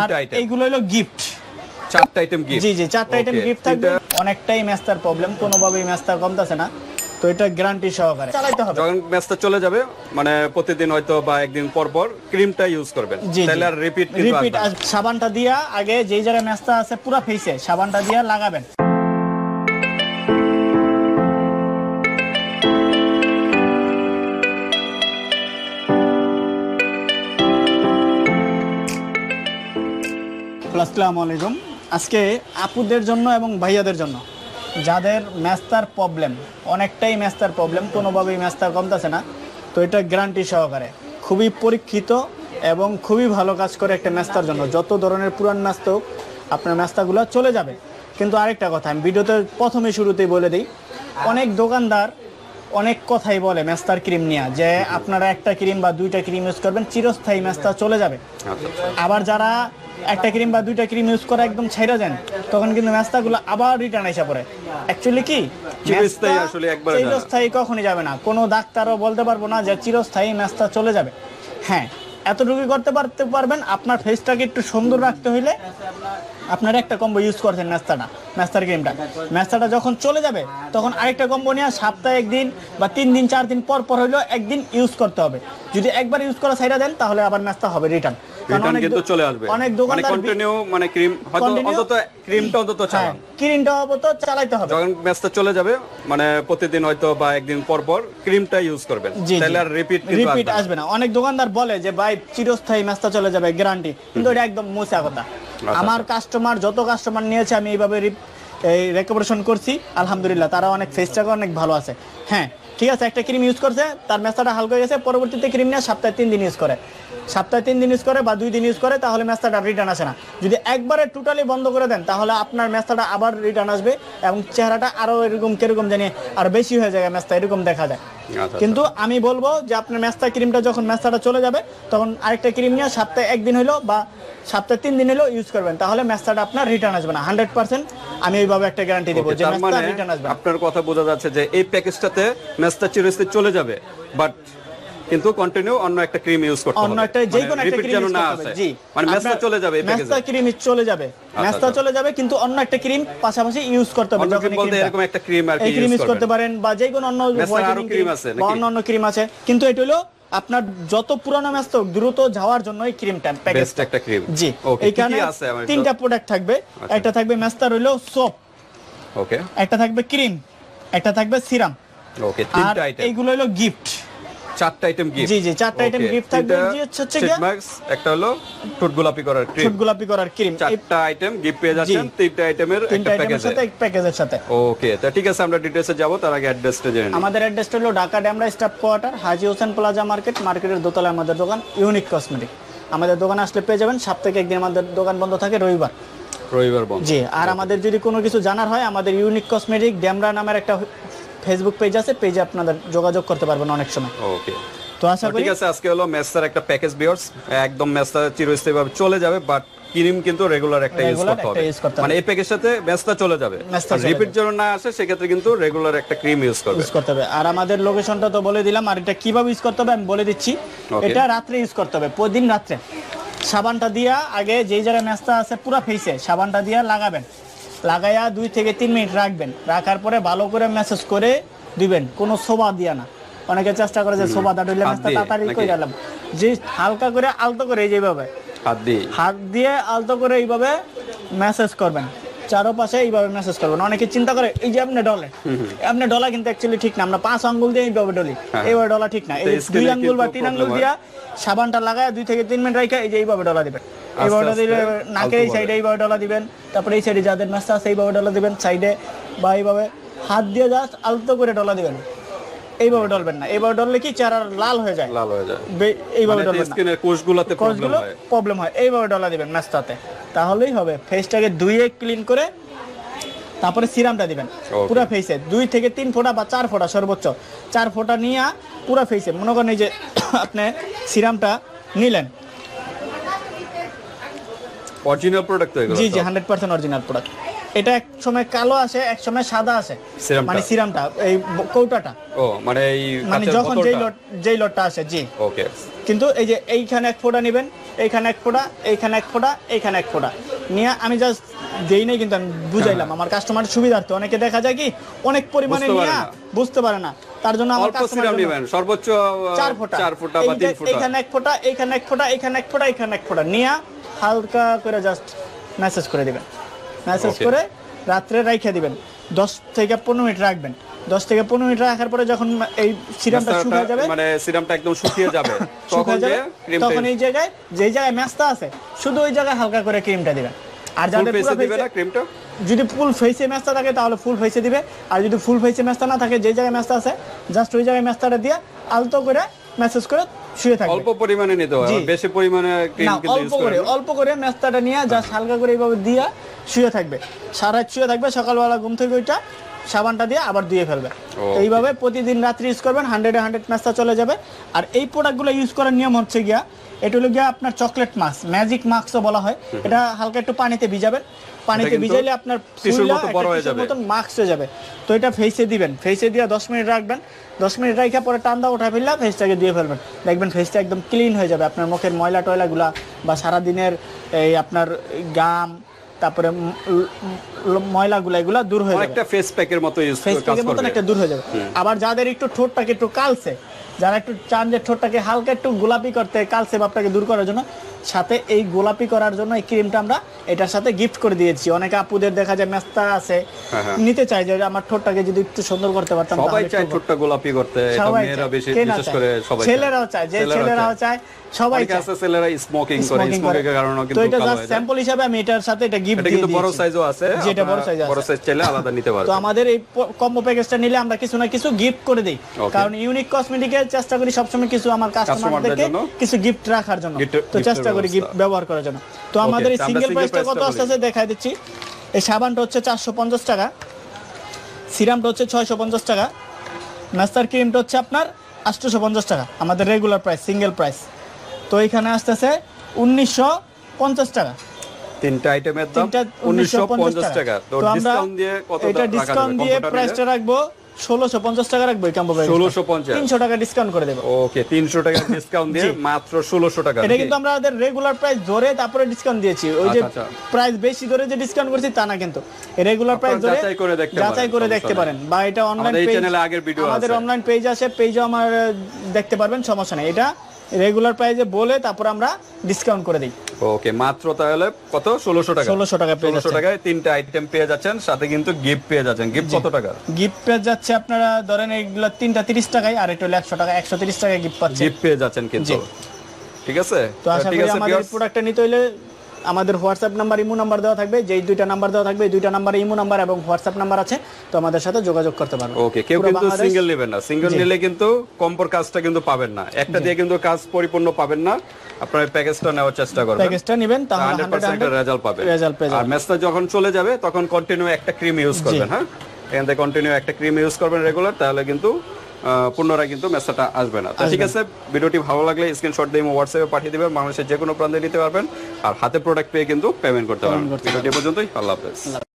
তিনটা আইটেম এইগুলো হলো গিফট চারটা আইটেম গিফট জি জি চারটা আইটেম গিফট থাকবে। অনেকটাই ম্যাস্টার প্রবলেম কোনোভাবেই ম্যাস্টার কমতেছে না। তো এটা গ্যারান্টি সহকারে। চালাইতে হবে। যখন ম্যাচটা চলে যাবে মানে প্রতিদিন হয়তো বা একদিন পর পর ক্রিমটা ইউজ করবেন। তাহলে আর রিপিট রিপিট সাবানটা দিয়া আগে যেই জায়গায় ম্যাস্তা আছে পুরো ফেসে সাবানটা দিয়া লাগাবেন। আসসালামু আলাইকুম। আজকে আপুদের জন্য এবং ভাইয়াদের জন্য। যাদের ম্যাস্তার প্রবলেম অনেকটাই ম্যাস্তার প্রবলেম কোনোভাবেই ম্যাস্তার কমতেছে না। তো এটা গ্যারান্টি সহকারে। খুবই পরীক্ষিত এবং খুবই ভালো কাজ করে একটা ম্যাস্তার জন্য। যত ধরনের পুরান ম্যাস্তা হোক আপনার ম্যাস্তাগুলো চলে যাবে। কিন্তু আরেকটা কথা আমি ভিডিওতে প্রথমে শুরুতেই বলে দিই অনেক দোকানদার অনেক কথাই বলে ম্যাস্তার ক্রিম নিয়ে যে আপনারা একটা ক্রিম বা দুইটা ক্রিম ইউজ করবেন চিরস্থায়ী ম্যাস্তা চলে যাবে। আচ্ছা, আবার যারা একটা ক্রিম বা দুইটা ক্রিম ইউজ করে একদম ছেড়ে দেন তখন কিন্তু ম্যাস্তাগুলো আবার রিটার্ন এসে পড়ে। অ্যাকচুয়ালি কি? চিরস্থায়ী কখনই যাবে না। কোনো ডাক্তারও বলতে পারব না যে চিরস্থায়ী ম্যাস্তা চলে যাবে। হ্যাঁ এতটুকু করতে পারতে পারবেন। আপনার ফেসটাকে একটু সুন্দর রাখতে হইলে আপনারা একটা কম্বো ইউজ করছেন ম্যাস্তাটা ম্যাস্তার ক্রিমটা ম্যাস্তাটা যখন চলে যাবে তখন আরেকটা কম্বো নিয়ে সপ্তাহে একদিন বা তিন দিন চার দিন পর পর হইলেও একদিন ইউজ করতে হবে। যদি একবার ইউজ করা সাইডা দেন তাহলে আবার ম্যাস্তা হবে রিটার্ন রিটার্ন কিন্তু চলে আসবে। অনেক মানে দোকানদার কন্টিনিউ মানে ক্রিম হয়তো অন্তত ক্রিমটা অন্তত হ্যাঁ চালান। ক্রিমটা হবে তো চালাইতে হবে। যখন ম্যাচটা চলে যাবে মানে প্রতিদিন হয়তো বা একদিন পর পর ক্রিমটা ইউজ করবেন। তাহলে আর রিপিট রিপিট আসবে না। অনেক দোকানদার বলে যে ভাই চিরস্থায়ী ম্যাচটা চলে যাবে গ্যারান্টি কিন্তু এটা একদম মোছা কথা। আমার কাস্টমার যত কাস্টমার নিয়েছে আমি এইভাবে এই রেকমেন্ডেশন করছি। আলহামদুলিল্লাহ তারা অনেক ফেসটাকে অনেক ভালো আছে। হ্যাঁ ঠিক আছে, একটা ক্রিম ইউজ করছে, তার ম্যাচটা হালকা হয়ে গেছে, পরবর্তীতে ক্রিম নিয়ে সপ্তাহে তিন দিন ইউজ করে। সপ্তাহে তিন দিন ইউজ করে বা দুই দিন ইউজ করে, তাহলে ম্যাচটা রিটার্ন আসে না। যদি একবারে টোটালি বন্ধ করে দেন, তাহলে আপনার ম্যাচটা আবার রিটার্ন আসবে এবং চেহারাটা আরও এরকম কীরকম জানিয়ে আর বেশি হয়ে যায় ম্যাচটা এরকম দেখা যায়। কিন্তু আমি বলব যে আপনার ম্যাস্তা ক্রিমটা যখন ম্যাস্তাটা চলে যাবে তখন আরেকটা ক্রিম নিয়ে সপ্তাহে একদিন হইল বা সপ্তাহে তিন দিন হলো ইউজ করবেন। তাহলে ম্যাস্তাটা আপনার রিটার্ন আসবে না। হান্ড্রেড পার্সেন্ট আমি ওইভাবে একটা গ্যারান্টি দেবো যে ম্যাস্তা মানে রিটার্ন আসবে আপনার কথা বোঝা যাচ্ছে যে এই প্যাকেজটাতে মেস্তা চিরস্থায়ী চলে যাবে বাট কিন্তু কন্টিনিউ অন্য একটা ক্রিম ইউজ করতে হবে। অন্য একটা যে কোনো একটা ক্রিম ইউজ করতে হবে। জি। মানে ম্যাচটা চলে যাবে এই প্যাকেজে ম্যাস্তা ক্রিম চলে যাবে। ম্যাস্তা আচ্ছা। চলে যাবে কিন্তু অন্য একটা ক্রিম পাশাপাশি ইউজ করতে হবে। যখন বলতে এরকম একটা cream আর কি ক্রিম ইউজ করতে পারেন বা যে কোনো অন্য cream cream আছে বা নাকি? অন্য অন্য ক্রিম আছে। কিন্তু এটা হলো আপনার যত পুরানো ম্যাস্তা হোক, দ্রুত যাওয়ার জন্য এই ক্রিমটা প্যাকেজ বেস্ট একটা ক্রিম জি। ওকে এইখানে তিনটা প্রোডাক্ট থাকবে। আচ্ছা। একটা থাকবে ম্যাস্তার হইল সোপ ওকে একটা থাকবে ক্রিম একটা থাকবে সিরাম ওকে তিনটা আইটেম এইগুলো হলো গিফট চারটা আইটেম গিফট জি, জি, চারটা item gift থাকবে, জি, হচ্ছে একটা হলো টুট গোলাপি করার ক্রিম ছোট গোলাপি করার ক্রিম চারটা আইটেম গিফট পেয়ে যাচ্ছেন। তিনটা আইটেমের একটা প্যাকেজে সাথে প্যাকেজের সাথে। ওকে তা ঠিক আছে আমরা ডিটেইলসে যাব তার আগে অ্যাড্রেসটা জেনে নিই। আমাদের অ্যাড্রেসটা হলো Dhaka Demra staff quarter Haji Hossain plaza market মার্কেটের দোতলায় আমাদের দোকান ইউনিক কসমেটিক আমাদের দোকানে আসলে পেয়ে যাবেন সপ্তাহে একদিন আমাদের দোকান বন্ধ থাকে রবিবার। রবিবার বন্ধ। জি আর আমাদের যদি কোনো কিছু জানার হয় আমাদের ইউনিক কসমেটিক ড্যামরা নামের একটা ফেসবুক পেজ আছে পেজে আপনাদের যোগাযোগ করতে পারবেন অনেক সময়। ওকে তো আশা করি ঠিক আছে আজকে হলো মেসটার একটা প্যাকেজ বিয়ার্স একদম মেসটা চিরস্থায়ী ভাবে চলে যাবে বাট ক্রিম কিন্তু রেগুলার একটা ইউজ করতে হবে। use করতে হবে। মানে এই প্যাকেজের সাথে মেসটা চলে যাবে। রিপিট যেন না আসে সেক্ষেত্রে কিন্তু রেগুলার একটা ক্রিম ইউজ করবে। ইউজ করতে হবে। আর আমাদের লোকেশনটা তো বলে দিলাম আর এটা কীভাবে ইউজ করতে হবে আমি বলে দিচ্ছি। এটা রাত্রে ইউজ করতে হবে প্রতিদিন রাত্রে। সাবানটা দিয়া আগে যেই জায়গায় ম্যাচটা আছে পুরো ফেসে সাবানটা দিয়া লাগাবেন। লাগাইয়া দুই থেকে তিন মিনিট রাখবেন। রাখার পরে ভালো করে মেসেজ করে দিবেন কোনো সোবা দিয়া না। অনেকে চেষ্টা করে যে সোবা দা ডইলে হাত তাড়াতাড়ি? করে গেলাম? যে হালকা করে আলতো করে এই যেভাবে। হাত দিয়ে? হাত দিয়ে আলতো করে এইভাবে মেসেজ করবেন। চারোপাশে এইভাবে মেসেজ করবেন। অনেকে চিন্তা করে এই যে আপনি ডলে। আপনি ডলা কিন্তু অ্যাকচুয়ালি ঠিক না। আমরা পাঁচ আঙ্গুল দিয়ে এইভাবে ডলি। হ্যাঁ। এইভাবে ডলা ঠিক না। এই দুই আঙ্গুল বা তিন আঙ্গুল দিয়া সাবানটা লাগায় দুই থেকে তিন মিনিট রেখে এই যে এইভাবে ডলা দিবেন। ডলা দিলে নাকের এই সাইডে ডলা দিবেন তারপরে এই সাইডে যাদের আছে ডলা দিবেন সাইডে বা এইভাবে হাত দিয়ে জাস্ট আলতো করে ডলা দিবেন। এইভাবে ডলবেন না এইভাবে ডললে কি চেহারা লাল হয়ে যায়? লাল হয়ে যায়। এইভাবে ডলবেন স্কিনের কোষগুলোতে প্রবলেম হয়। প্রবলেম হয়। এইভাবে ডলা দিবেন ম্যাচটাতে তাহলেই হবে। ফেসটাকে ধুয়ে ক্লিন করে তারপরে সিরামটা দিবেন. পুরো ফেসে দুই থেকে তিন ফোঁটা বা চার ফোঁটা সর্বোচ্চ। চার ফোঁটা নিয়ে পুরো ফেসে মনে করেন এই যে আপনি সিরামটা নিলেন। অরিজিনাল প্রোডাক্ট তো এগুলো জি জি হান্ড্রেড পার্সেন্ট অরিজিনাল প্রোডাক্ট এটা এক সময় কালো আসে এক সময় সাদা আসে। মানে সিরামটা এই কৌটাটা। ও মানে এই মানে যখন যেই লট যেই লটটা আসে জি। ওকে কিন্তু এই যে এইখানে এক ফোঁটা নেবেন এইখানে এক ফোঁটা এইখানে এক ফোঁটা এইখানে এক ফোঁটা। নিয়ে আমি জাস্ট দেই নাই কিন্তু আমি বুঝাইলাম আমার কাস্টমার সুবিধার্থে। অনেকে দেখা যায় কি অনেক পরিমাণে নিয়ে। বুঝতে পারে না। তার জন্য আমার কাস্টমার নেবেন সর্বোচ্চ আহ, চার ফোঁটা। চার ফুটা বা তিন এই- ফুটা। এইখানে এক ফোঁটা এইখানে এক ফোঁটা এইখানে এক ফোঁটা এইখানে এক ফোঁটা। নিয়ে হালকা করে জাস্ট মেসেজ করে দিবেন। মেসেজ করে রাত্রে রাইখে দিবেন। দশ থেকে পনেরো মিনিট রাখবেন। দশ থেকে পনেরো মিনিট রাখার পরে যখন এই সিরামটা শুকিয়ে যাবে মানে সিরামটা একদম শুকিয়ে যাবে। তখন শুকিয়ে যে যাবে তখন এই জায়গায় যেই জায়গায় ম্যাচটা আছে শুধু ওই জায়গায় হালকা করে ক্রিমটা দিবেন। আর যাদের ফেসে পুরো দিবে না ক্রিমটা যদি ফুল ফেসে ম্যাচটা থাকে তাহলে ফুল ফেসে দিবে। আর যদি ফুল ফেসে ম্যাচটা না থাকে যে জায়গায় ম্যাচটা আছে জাস্ট ওই জায়গায় ম্যাচটা দিয়ে আলতো করে মেসেজ করে শুয়ে থাকবে। অল্প পরিমাণে নিতে হয় বেশি পরিমাণে অল্প করে অল্প করে মেস্তাটা নিয়ে যা হালকা করে এইভাবে দিয়ে শুয়ে থাকবে। সারা শুয়ে থাকবে সকালবেলা ঘুম থেকে ওইটা সাবানটা দিয়ে আবার ধুয়ে ফেলবে. এইভাবে প্রতিদিন রাত্রি ইউজ করবেন হান্ড্রেডে হান্ড্রেড মেস্তা চলে যাবে। আর এই প্রোডাক্টগুলো ইউজ করার নিয়ম হচ্ছে গিয়া এটা হলো গিয়া আপনার চকলেট মাস্ক ম্যাজিক মাস্কও বলা হয়। এটা হালকা একটু পানিতে ভিজাবেন। পানিতে ভিজাইলে আপনার। মতন মাস্ক হয়ে যাবে। তো এটা ফেসে দিবেন ফেসে দিয়ে দশ মিনিট রাখবেন। দশ মিনিট রাখা পরে টান্দা উঠা ফেললে ফেসটাকে দিয়ে ফেলবেন। দেখবেন ফেসটা একদম ক্লিন হয়ে যাবে। আপনার মুখের ময়লা টয়লাগুলা বা সারাদিনের এই আপনার গাম তারপরে ময়লাগুলা এগুলা দূর হয়ে যাবে। একটা ফেস প্যাকের মতো ইউজ ফেস প্যাকের মতো একটা দূর হয়ে যাবে। আবার যাদের একটু ঠোঁটটাকে একটু কালছে যারা একটু চান যে ঠোঁটটাকে হালকা একটু গোলাপি করতে কালছে ভাবটাকে দূর করার জন্য সাথে এই গোলাপি করার জন্য এই ক্রিমটা আমরা এটার সাথে গিফট করে দিয়েছি। অনেক আপুদের দেখা যায় মেস্তা আছে। হ্যাঁ, হ্যাঁ। নিতে চাই যে আমার ঠোঁটটাকে যদি একটু সুন্দর করতে পারতাম সবাই চায় ঠোঁটটা গোলাপি করতে মেয়েরা বেশি বিশেষ করে সবাই ছেলেরাও চায় যে ছেলেরাও চায়। সবাই আছে ছেলেরা স্মোকিং করে স্মোকিং এর কারণে কিন্তু তো এটা জাস্ট স্যাম্পল হিসাবে আমি এটার সাথে এটা গিফট এটা দিয়ে কিন্তু বড় সাইজও আছে যেটা বড় সাইজ বড় সাইজ চাইলে আলাদা নিতে পারবে তো আমাদের এই কম্বো প্যাকেজটা নিলে আমরা কিছু না কিছু গিফট করে দিই. কারণ ইউনিক কসমেটিকের চেষ্টা করি সবসময় কিছু আমার কাস্টমারদেরকে? কিছু গিফট রাখার জন্য। তো gift-এর চেষ্টা করি গিফট ব্যবহার করার জন্য। তো আমাদের এই সিঙ্গেল প্রাইসটা কত price-টা আসতেছে দেখাই দিচ্ছি। এই সাবানটা হচ্ছে চারশো পঞ্চাশ টাকা। সিরামটা হচ্ছে ছয়শো পঞ্চাশ টাকা। নাস্তার ক্রিমটা হচ্ছে আপনার আটশোশো পঞ্চাশ টাকা আমাদের রেগুলার প্রাইস সিঙ্গেল প্রাইস তো এখানে আসতেছে উনিশশো পঞ্চাশ টাকা। তিনটা আইটেমের দাম উনিশশো পঞ্চাশ টাকা। তো আমরা ডিসকাউন্ট দিয়ে এটা ডিসকাউন্ট দিয়ে প্রাইসটা রাখব ষোলোশো পঞ্চাশ টাকা রাখব এই কাম্বো 1650 তিনশো টাকা ডিসকাউন্ট করে দেবো। ওকে তিনশো টাকা ডিসকাউন্ট দিয়ে মাত্র ষোলোশো টাকা। এটা কিন্তু আমরা আমাদের রেগুলার প্রাইস ধরে তারপরে ডিসকাউন্ট দিয়েছি। ওই যে আচ্ছা, আচ্ছা। প্রাইস বেশি ধরে যে ডিসকাউন্ট করছি তা না কিন্তু। রেগুলার প্রাইস ধরে যাচাই করে দেখতে পারেন, করে সমস্যা দেখতে নেই। পারেন। বা এটা অনলাইন পেজ চ্যানেলে আগের ভিডিও আমাদের অনলাইন পেজ আছে পেজও আমার দেখতে পারবেন সমস্যা নেই। এটা রেগুলার প্রাইসে বলে তারপর আমরা ডিসকাউন্ট করে দিই। ওকে মাত্র তাহলে কত? ষোলোশো টাকা। 1600 টাকা ষোলোশো টাকায় তিনটা আইটেম পেয়ে যাচ্ছেন সাথে কিন্তু গিফট পেয়ে যাচ্ছেন। গিফট কত টাকা গিফট পেয়ে যাচ্ছে আপনারা ধরেন এইগুলো তিনটা তিরিশ টাকায় আর এটা হলো একশো টাকা একশো তিরিশ টাকায় গিফট পাচ্ছে গিফট পেয়ে যাচ্ছেন কিন্তু। ঠিক আছে? তো আশা করি আমাদের প্রোডাক্টটা নিতে হলে আমাদের হোয়াটসঅ্যাপ নাম্বার ইমো নাম্বার দেওয়া থাকবে যেই দুইটা নাম্বার দেওয়া থাকবে দুইটা নাম্বারে ইমো নাম্বার এবং হোয়াটসঅ্যাপ নাম্বার আছে তো আমাদের সাথে যোগাযোগ করতে পারবেন। ওকে কেউ কিন্তু সিঙ্গেল নেবেন না। সিঙ্গেল নিলে কিন্তু কম্পোর কাজটা কিন্তু পাবেন না। একটা দিয়ে কিন্তু কাজ পরিপূর্ণ পাবেন না। আপনার প্যাকেজটা নেওয়ার চেষ্টা করবেন। প্যাকেজটা নেবেন তাহলে হান্ড্রেড পার্সেন্ট রেজাল্ট পাবেন। রেজাল্ট পেয়ে আর ম্যাচটা যখন চলে যাবে তখন কন্টিনিউ একটা ক্রিম ইউজ করবেন হ্যাঁ? এখান থেকে কন্টিনিউ একটা ক্রিম ইউজ করবেন রেগুলার তাহলে কিন্তু পুনরায় কিন্তু মেসেজটা আসবে না। তো ঠিক আছে ভিডিওটি ভালো লাগলে স্ক্রিনশট দিয়ে হোয়াটসঅ্যাপে পাঠিয়ে দিবেন বাংলাদেশের যে কোনো প্রান্তে নিতে পারবেন। আর হাতে প্রোডাক্ট পেয়ে কিন্তু পেমেন্ট করতে পারবেন। ভিডিওটি পর্যন্তই আল্লাহ হাফেজ।